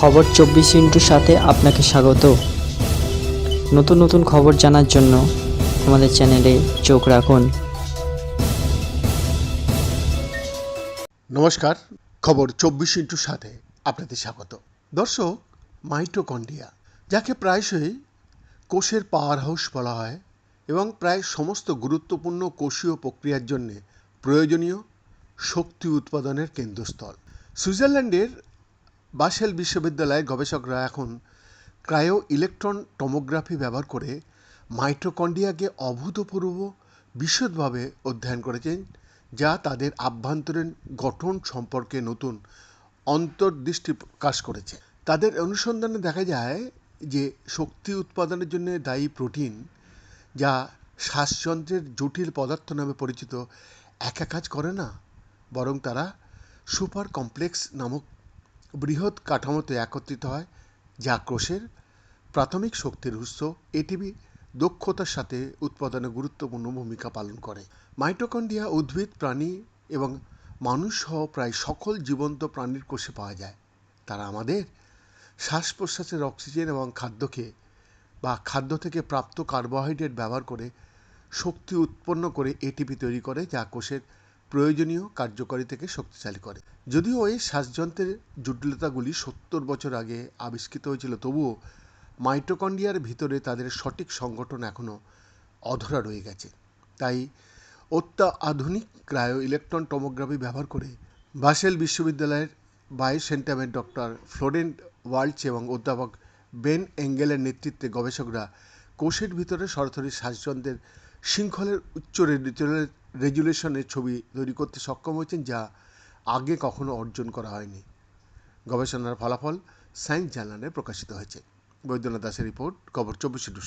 খবর চব্বিশ ইন্টুর সাথে আপনাকে স্বাগত। নতুন নতুন খবর জানার জন্য আমাদের চ্যানেলে চোখ রাখুন। নমস্কার, খবর চব্বিশ ইন্টুর সাথে আপনাদের স্বাগত। দর্শক, মাইটোকন্ড্রিয়া, যাকে প্রায়শই কোষের পাওয়ার হাউস বলা হয় এবং প্রায় সমস্ত গুরুত্বপূর্ণ কোষীয় প্রক্রিয়ার জন্য প্রয়োজনীয় শক্তি উৎপাদনের কেন্দ্রস্থল। সুইজারল্যান্ডের বাসেল বিশ্ববিদ্যালয়ের গবেষকরা এখন ক্রায়ো ইলেকট্রন টমোগ্রাফি ব্যবহার করে মাইটোকন্ড্রিয়াকে অভূতপূর্ব, বিশদভাবে অধ্যয়ন করেছেন, যা তাদের আভ্যন্তরীণ গঠন সম্পর্কে নতুন অন্তর্দৃষ্টি প্রকাশ করেছে। তাদের অনুসন্ধানে দেখা যায় যে শক্তি উৎপাদনের জন্য দায়ী প্রোটিন, যা শ্বাসযন্ত্রের জটিল পদার্থ নামে পরিচিত, একা কাজ করে না, বরং তারা সুপার কমপ্লেক্স নামক বৃহৎ কাঠামোতে একত্রিত হয়, যা কোষের প্রাথমিক শক্তির উৎস এটিপি দক্ষতার সাথে উৎপাদনে গুরুত্বপূর্ণ ভূমিকা পালন করে। মাইটোকন্ড্রিয়া উদ্ভিদ, প্রাণী এবং মানুষ সহ প্রায় সকল জীবন্ত প্রাণীর কোষে পাওয়া যায়। তারা আমাদের শ্বাস প্রশ্বাসের অক্সিজেন এবং খাদ্যকে বা খাদ্য থেকে প্রাপ্ত কার্বোহাইড্রেট ব্যবহার করে শক্তি উৎপন্ন করে এটিপি তৈরি করে, যা কোষের প্রয়োজনীয় কার্যকরী থেকে শক্তিশালী করে। যদিও এই শ্বাসযন্ত্রের জটিলতাগুলি সত্তর বছর আগে আবিষ্কৃত হয়েছিল, তবুও মাইটোকন্ড্রিয়ার ভিতরে তাদের সঠিক সংগঠন এখনও অধরা রয়ে গেছে। তাই অত্যাধুনিক ক্রায়ো ইলেকট্রন টমোগ্রাফি ব্যবহার করে বাসেল বিশ্ববিদ্যালয়ের বায়ো সেন্টামের ডক্টর ফ্লোরেন্ট ওয়ার্লচ এবং অধ্যাপক বেন এঙ্গেলের নেতৃত্বে গবেষকরা কোষের ভিতরে সরাসরি শ্বাসযন্ত্রের শৃঙ্খলের উচ্চ রেজুলে- রেজুলেশনের ছবি তৈরি করতে সক্ষম হয়েছেন যা আগে কখনো অর্জন করা হয়নি গবেষণার ফলাফল সায়েন্স জার্নালে প্রকাশিত হয়েছে বৈদ্যনাথ দাসের রিপোর্ট, খবর চব্বিশে।